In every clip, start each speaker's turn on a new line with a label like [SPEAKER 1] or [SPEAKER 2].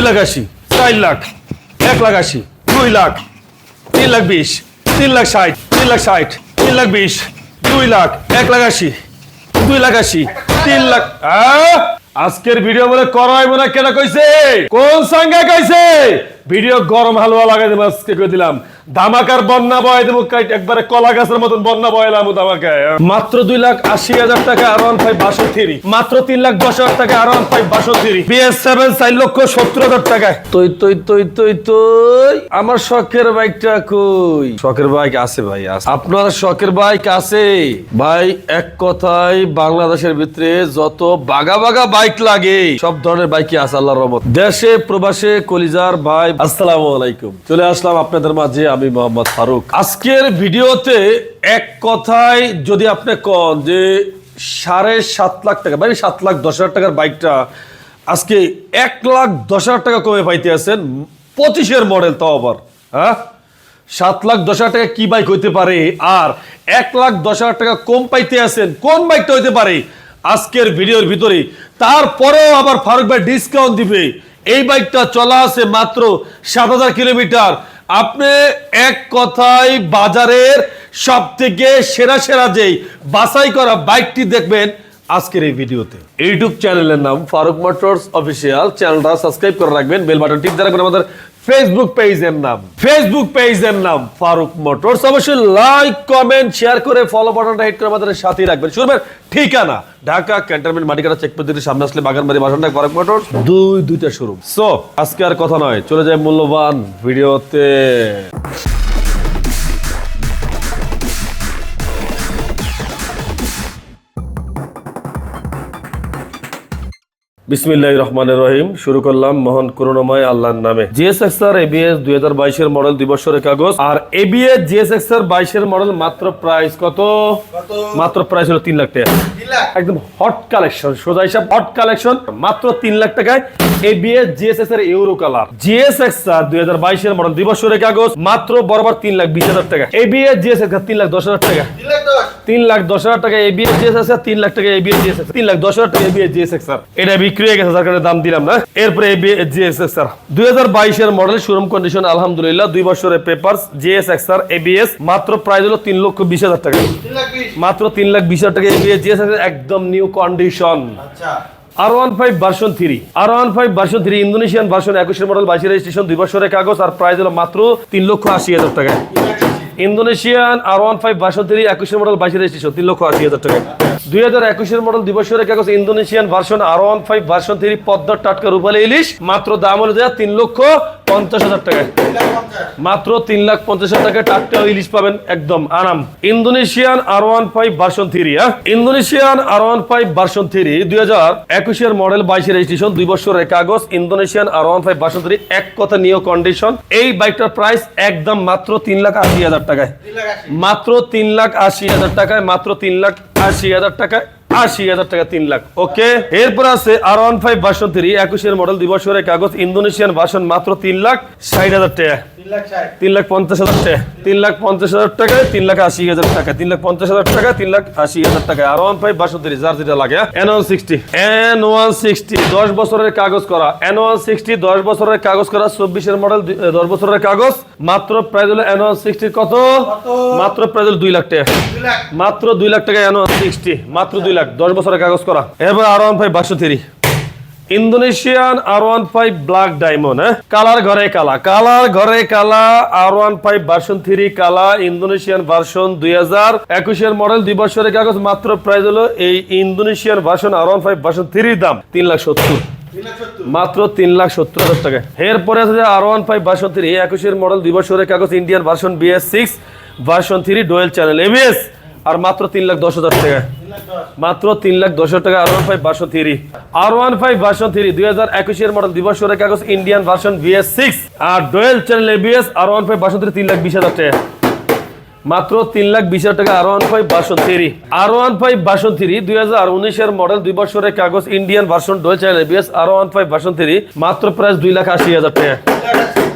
[SPEAKER 1] দুই লাখ আশি, চার লাখ, এক লাখ আশি, দুই লাখ, তিন লাখ বিশ, তিন লাখ ষাট, তিন লাখ ষাট, তিন লাখ বিশ, দুই লাখ, এক লাখ আশি, দুই লাখ আশি, তিন লাখ! আজকের ভিডিও বলে করাই মনে কেন কইছে কোন সঙ্গে কইছে ভিডিও গরম হালুয়া লাগাই দেবো আজকে কই দিলাম। ধামাকার বন্যা বয় দেবো একবারে কলা গাছের মতন বন্যা বয়লাম ধামাকায়। মাত্র দুই লাখ আশি হাজার টাকা আর ওয়ান ফাইভ বাষট্টি মাত্র তিন লাখ দশ হাজার টাকা আর ওয়ান ফাইভ বাষট্টি বিএস সেভেন চার লক্ষ সত্তর হাজার টাকায়। তুই তুই তুই তুই তুই আমার শখের বাইকটা কই? শখের বাইক আছে ভাই আছে। আপনার শখের বাইক আছে? ভাই এক কথায় বাংলাদেশের ভিতরে যত বাগা বাগা বাইক লাগে সব ধরনের বাইকই আছে আল্লাহর রহমত। দেশে প্রবাসে কলিজার ভাই আসসালামু আলাইকুম চলে আসলাম আপনাদের মাঝে, আমি মোহাম্মদ ফারুক। আজকের ভিডিওতে এক কথায় যদি আপনি কন যে সাড়ে সাত লাখ টাকা মানে সাত লাখ দশ হাজার টাকার বাইকটা আজকে এক লাখ দশ হাজার টাকা কমে পাইতে আছেন পঁচিশের মডেল তাও আবার হ্যাঁ? সাত লাখ দশ হাজার টাকা কি বাইক হইতে পারে? আর এক লাখ দশ হাজার টাকা কম পাইতে আছেন, কোন বাইকটা হইতে পারে? আজকের ভিডিওর ভিতরে। তারপরেও আবার ফারুক ভাই ডিসকাউন্ট দিবে। এই বাইকটা চলা আছে মাত্র সাত হাজার কিলোমিটার। আপনি এক কথায় বাজারের সব থেকে সেরা সেরা যেই বাছাই করা বাইকটি দেখবেন আজকের এই ভিডিওতে। ইউটিউব চ্যানেলের নাম ফারুক মোটরস অফিসিয়াল। চ্যানেলটা সাবস্ক্রাইব করে রাখবেন। বেল বাটন টিপ দ্বারা আমাদের ফেসবুক পেজ এর নাম। ফেসবুক পেজ এর নাম ফারুক মোটরস। অবশ্যই লাইক কমেন্ট শেয়ার করে ফলো বাটনটা হিট করে আমাদের সাথেই রাখবেন। শুনবেন ঠিকানা, ঢাকা ক্যান্টনমেন্ট মাটিকাটা চেক পদ্ধতির সামনে আসলে বাগানবাড়ি বাসনটা, ফারুক মোটরস। দুই, দুইটা শোরুম সো আজকে আর কথা নয়, চলে যায় মূল্যবান ভিডিওতে। বিসমিল্লাহ রহমানের রহিম। শুরু করলাম মোহন করুণাময় আল্লাহর নামে। জিএসএক্সআর এবিএস দুই হাজার বাইশের মডেল দুই বছরের কাগজ। আর এবিএস জিএসএক্সআর বাইশের মডেল মাত্র প্রাইস কত? মাত্র প্রাইস হলো তিন লাখ টাকা। একদম হট কালেকশন সোজা হিসাব হট কালেকশন মাত্র তিন লাখ টাকায় এবিএস এর ইউরো কালার জিএসএক্সআর দুই হাজার বাইশের মডেল দুই বছরের কাগজ মাত্র বরাবর তিন লাখ বিশ হাজার টাকা। এবিএস জিএসএক্সআর তিন লাখ দশ হাজার টাকা। তিন লাখ দশ? হাজার টাকা এবিএস জিএসএস তিন লাখ টাকা এবিএস জিএসএস তিন লাখ দশ হাজার টাকা এবিএস জিএসএস এটা বিক্রি হয়ে গেছে যার কারণে দাম দিলাম না। এরপরে এবিএস জিএসএস দুই হাজার বাইশের মডেল শোরুম কন্ডিশন আলহামদুলিল্লাহ দুই বছরের পেপারস জিএসএক্স এবিএস মাত্র প্রাইস হলো তিন লক্ষ বিশ হাজার টাকা। মাত্র তিন লাখ বিশ হাজার টাকা এবিএস জিএসএস একদম new condition R one five version three R one five version three Indonesian version একুশের মডেল বাইশের রেজিস্ট্রেশন দুই বছরের কাগজ আর প্রাইস হলো মাত্র তিন লক্ষ আশি হাজার টাকা। Indonesian R one five version three একুশের মডেল বাইশের রেজিস্ট্রেশন তিন লক্ষ আশি হাজার টাকা। দুই হাজার একুশের মডেল দুই বছরের কাগজ Indonesian version R one five version three পদ্মার টাটকা রূপালী ইলিশ মাত্র দাম হলো যা তিন লক্ষ পঞ্চাশ হাজার টাকা মাত্র তিন লাখ পঞ্চাশ হাজার টাকা টাটকা ইলিশ পাবেন একদম আরাম। Indonesian R one five version three হ্যাঁ? Indonesian R one five version three দুই হাজার একুশের মডেল বাইশের রেজিস্ট্রেশন দুই বছরের কাগজ Indonesian R one five version three এক কথা নিয়ে কন্ডিশন এই বাইকটার প্রাইস একদম মাত্র তিন লাখ আশি হাজার টাকায়। মাত্র তিন লাখ আশি হাজার টাকায় মাত্র তিন লাখ আশি হাজার টাকায় আশি হাজার টাকা তিন লাখ। ওকে? এরপর আছে R one five version three একুশের মডেল দুই বছরের কাগজ ইন্দোনেশিয়ান ভার্সন মাত্র তিন লাখ ষাট হাজার টাকা। তিন লাখ পঞ্চাশ হাজার টাকা। তিন লাখ পঞ্চাশ হাজার টাকায় তিন লাখ আশি হাজার টাকা। তিন লাখ পঞ্চাশ হাজার টাকা তিন লাখ আশি হাজার টাকা R one five version three যার যেটা লাগে। N one sixty N one sixty দশ বছরের কাগজ করা। এন ওয়ান সিক্সটি দশ বছরের কাগজ করা। চব্বিশের মডেল দশ বছরের কাগজ। মাত্র প্রাইস হলো এন ওয়ান সিক্সটির কত? মাত্র প্রাইস হলো দুই লাখ টাকা। মাত্র দুই লাখ টাকা এন ওয়ান সিক্সটি মাত্র দুই লাখ দশ বছরের কাগজ করা। এবার R one five version three Indonesian R one five black diamond হ্যাঁ? কালার ঘরে কালা, কালার ঘরে কালা R one five version three কালা ইন্দোনেশিয়ান ভার্সন দুই হাজার একুশের মডেল দুই বছরের কাগজ, মাত্র প্রাইস হলো এই Indonesian version R one five version থ্রির দাম, তিন লাখ সত্তর। মাত্র তিন লাখ সত্তর হাজার টাকা। এরপরে আছে R one five version three একুশের মডেল দুই বছরের কাগজ Indian version BS six version three dual channel ABS আর মাত্র তিন লাখ দশ হাজার টাকা। মাত্র তিন লাখ দশ টাকা R one five version three R one five version three দুই হাজার একুশের মডেল বছরের কাগজ ইন্ডিয়ান ভার্সন বিএস সিক্স আর dual channel ABS R one five version three তিন লাখ বিশ হাজার টাকা। মাত্র তিন লাখ বিশ হাজার টাকা R one five version three R one five version three দুই হাজার উনিশের মডেল দুই বছরের কাগজ Indian version dual channel ABS R one five version three মাত্র প্রাইস দুই লাখ আশি হাজার টাকা।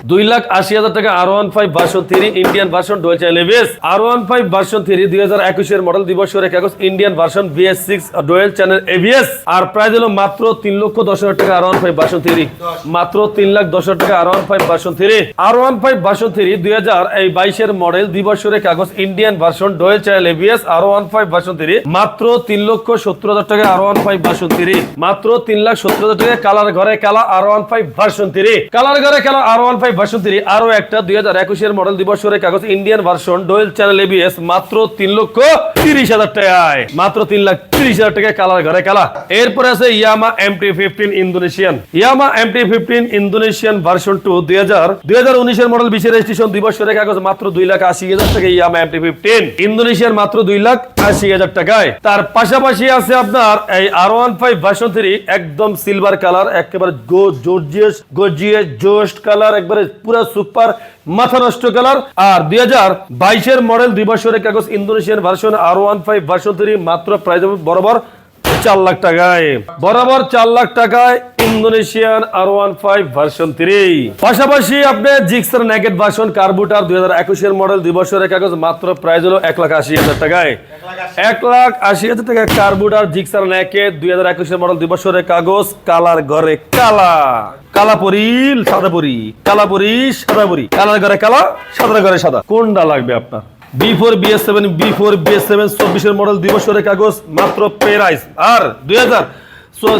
[SPEAKER 1] দুই লাখ আশি হাজার টাকা R one five version three Indian version dual channel ABS R one five version three দুই হাজার একুশের মডেল দিবসের কাগজ Indian version BS six dual channel ABS আর মাত্র তিন লক্ষ দশ হাজার টাকা R one five version three মাত্র তিন লাখ দশ হাজার টাকা R one five version three R one five version three দুই হাজার এই বাইশের মডেল কাগজ Indian version dual channel R one five version three মাত্র তিন লক্ষ সত্তর হাজার টাকা R one five version three মাত্র তিন লাখ সত্তর হাজার টাকা কালার ঘরে কালা R one five version three colour ঘরে কালা আর ওয়ান ফাইভ আরও একটা দুই হাজার একুশের মডেল দিবস কাগজ Indian version dual channel ABS মাত্র তিন লক্ষ তিরিশ হাজার টাকায়, মাত্র তিন লাখ তিরিশ হাজার টাকায় কালার ঘরে কালা। এরপরে আছে Yamaha MT fifteen Indonesian. Yamaha MT fifteen Indonesian version two দুই হাজার দুই হাজার উনিশের মডেল বিশের রেজিস্ট্রেশন দিবসের কাগজ, মাত্র দুই লাখ আশি হাজার টাকা ইয়ামা এমটি ফিফটিন। ইন্দোনেশিয়ার মাত্র দুই লাখ আশি হাজার টাকায়। তার পাশাপাশি আছে আপনার এই R one five version three একদম সিলভার কালার একেবারে গো জর্জিয়াস গর্জিয়াস জোস্ট কালার একবারে পুরো সুপার মাথা নষ্ট কালার আর দুই হাজার বাইশের মডেল দুই বছরের কাগজ Indonesian version R one five version three মাত্র প্রাইস বরাবর চার লাখ টাকায়। বরাবর চার লাখ টাকায় Indonesian R one five version three পাশাপাশি আপনি জিক্সার নেগেট ভার্সন কার্বুটার দুই হাজার একুশের মডেল দুই কাগজ মাত্র প্রাইস হলো এক লাখ আশি হাজার টাকায়। এক লাখ আশি হাজার টাকা কার্বুটার জিক্সার নেকেট দুই হাজার একুশের মডেল দুই বছরের কাগজ, কালার ঘরে কালা কালা পরি সাদা পরি কালা পরি সাদা পরি কালার ঘরে কালা সাদা ঘরে সাদা কোনটা লাগবে আপনার V four BS seven V four BS seven চব্বিশের মডেল দুই বছরের কাগজ মাত্র পেরাইস আর দুই হাজার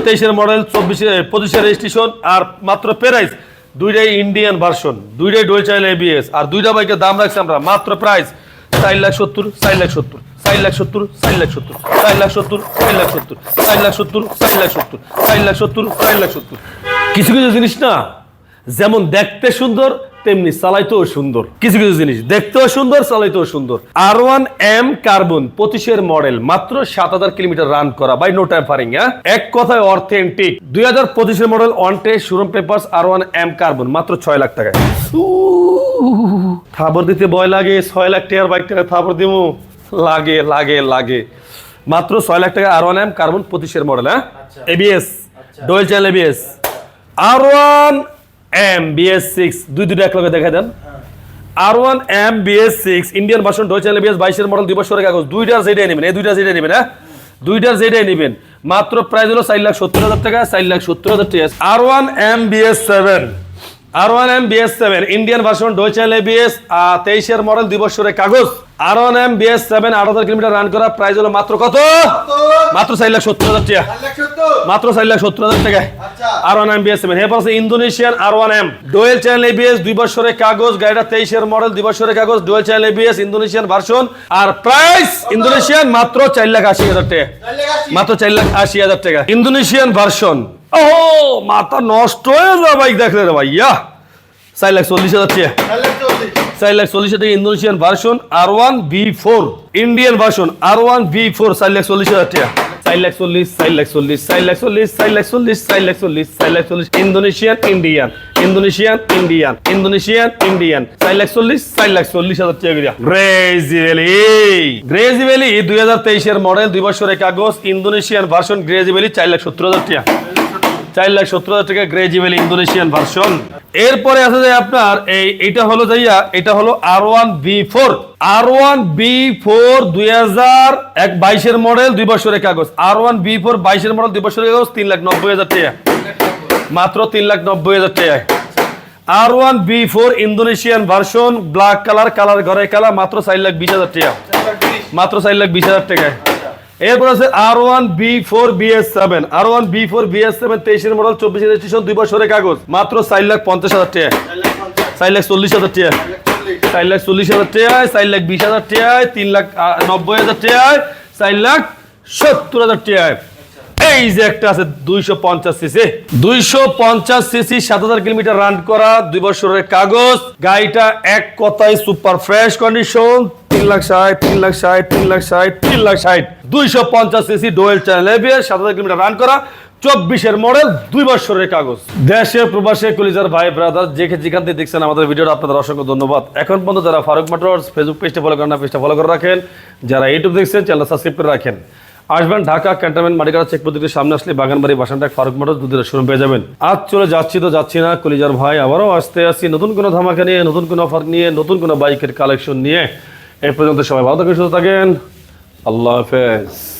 [SPEAKER 1] তেইশের মডেল চব্বিশে পঁচিশের রেজিস্ট্রেশন আর মাত্র পেরাইস দুইটাই ইন্ডিয়ান ভার্সন দুইটাই ডোয়েল চাইল এবিএস আর দুইটা বাইকের দাম রাখছি আমরা মাত্র প্রাইস চার লাখ সত্তর চার লাখ সত্তর চার লাখ সত্তর চার লাখ সত্তর চার লাখ সত্তর চার লাখ সত্তর চার লাখ সত্তর চার লাখ সত্তর চার লাখ সত্তর চার লাখ সত্তর কিছু কিছু জিনিস না যেমন দেখতে সুন্দর তেমনি চালাইতেও সুন্দর। কিছু কিছু জিনিস দেখতেও সুন্দর চালাইতেও সুন্দর। আর ওয়ান এম কার্বন পঁচিশের মডেল মাত্র সাত হাজার কিলোমিটার রান করা বাই নো টাইম ফারিং হ্যাঁ? এক কথায় অথেন্টিক দুই হাজার পঁচিশের মডেল ওয়ান টে showroom papers R one M carbon মাত্র ছয় লাখ টাকায়। থাবর দিতে ভয় লাগে ছয় লাখ টাকার বাইক টাকা থাবর দিমু। লাগে লাগে লাগে। মাত্র ছয় লাখ টাকা আর ওয়ান এম কার্বন পঁচিশের মডেল হ্যাঁ? ABS dual channel ABS R one M BS six দুই দুটো এক লগে দেখা দেন R one M BS six Indian version dual L BS বাইশের মডেল দুই বছরের কাগজ। দুইটার যেটাই নেবেন, এই দুইটা যেটাই নেবেন হ্যাঁ? দুইটার যেটাই নেবেন। মাত্র প্রাইস হলো চার লাখ সত্তর হাজার টাকা, চার লাখ সত্তর হাজার টাকা। R one M BS seven R one M BS seven Indian version dual ABS তেইশের মডেল দুই বছরের কাগজ। R one M BS seven আট হাজার কিলোমিটার রান করা প্রাইস হলো মাত্র কত? মাত্র চার লাখ সত্তর হাজার টাকা। মাত্র চার লাখ সত্তর হাজার টাকা R one M BS seven এরপর আছে Indonesian R one M dual channel ABS দুই বছরের কাগজ গাড়িটা তেইশের মডেল দুই বছরের কাগজ dual channel ABS Indonesian version আর প্রাইস ইন্দোনেশিয়ান মাত্র চার লাখ আশি হাজার টাকা। মাত্র চার লাখ আশি হাজার টাকা। ইন্দোনেশিয়ান ভার্সন ও মাথা নষ্ট হয়ে যাবে বাইক দেখলে রে ভাইয়া চার লাখ চল্লিশ হাজার টাকা চার লাখ চল্লিশ হাজার Indonesian version R one V four Indian version R one V four চার লাখ চল্লিশ হাজার টাকা চার লাখ চল্লিশ চার লাখ চল্লিশ চার লাখ চল্লিশ চার লাখ চল্লিশ চার লাখ চল্লিশ চার লাখ চল্লিশ Indonesian Indian Indonesian Indian Indonesian Indian চার লাখ চল্লিশ চার লাখ চল্লিশ হাজার টাকা গ্রেজি ভ্যালি গ্রেজি ভ্যালি দুই হাজার তেইশের মডেল দুই বছরের কাগজ ইন্দোনেশিয়ান ভার্সন গ্রেজি ভ্যালি চার লাখ সত্তর হাজার টাকা চার লাখ সত্তর হাজার টাকা গ্রেজিভেল ইন্দোনেশিয়ান ভার্সন এরপরে আছে যে আপনার এই, এটা হলো যাইয়া, এটা হলো R one V four R one V four দুই হাজার এক বাইশের মডেল দুই বছরের কাগজ। আর ওয়ান বি ফোর বাইশের মডেল দুই বছরের কাগজ, তিন লাখ নব্বই হাজার টাকা। মাত্র তিন লাখ নব্বই হাজার টাকা R one V four Indonesian version black colour colour ঘরে কালার মাত্র চার লাখ বিশ হাজার টাকা। মাত্র চার লাখ বিশ হাজার টাকায়। এরপর আছে R one V four BS seven R one V four BS seven তেইশের মডেল চব্বিশ রেজিস্ট্রেশন দুই বছরের কাগজ। মাত্র চার লাখ পঞ্চাশ হাজার টাকা চার লাখ চল্লিশ হাজার টাকা চার লাখ চল্লিশ হাজার টাকায়, চার লাখ বিশ হাজার টাকায়, তিন লাখ নব্বই হাজার টাকায়, চার লাখ সত্তর হাজার টাকায়। এই যে একটা আছে দুইশো পঞ্চাশ সিসি। দুইশো পঞ্চাশ সিসি, সাত হাজার কিলোমিটার রান করা, দুই বছরের কাগজ। গাড়িটা এক কথায় সুপার ফ্রেশ কন্ডিশন তিন লাখ ষাট, তিন লাখ ষাট, তিন লাখ ষাট, তিন লাখ ষাট। দুইশো পঞ্চাশ সিসি ডোয়েল চ্যানেল সাত হাজার কিলোমিটার রান করা, চব্বিশের মডেল দুই বছরের কাগজ। দেশে, প্রবাসে, কলিজার ভাই ব্রাদার যে যেখান থেকে দেখছেন আমাদের ভিডিওটা আপনাদের অসংখ্য ধন্যবাদ। এখন পর্যন্ত যারা ফারুক মোটরস ফেসবুক পেজটা ফলো করেন না পেজটা ফলো করে রাখেন। যারা ইউটিউব দেখছেন চ্যানেল সাবস্ক্রাইব করে রাখেন। আসবেন ঢাকা ক্যান্টনমেন্ট মারিকারা চেক প্রতিটির সামনে আসলে বাগানবাড়ি বাসানটা ফারুক মোটর দুধের শোরুম পেয়ে যাবেন। আজ চলে যাচ্ছি তো যাচ্ছি না, কলিজার ভাই আবারও আসতে আসছি নতুন কোনো ধামাকা নিয়ে, নতুন কোনো অফার নিয়ে, নতুন কোনো বাইকের কালেকশন নিয়ে। এ পর্যন্ত সবাই ভালো থাকেন, সুস্থ থাকেন। আল্লাহ হাফেজ।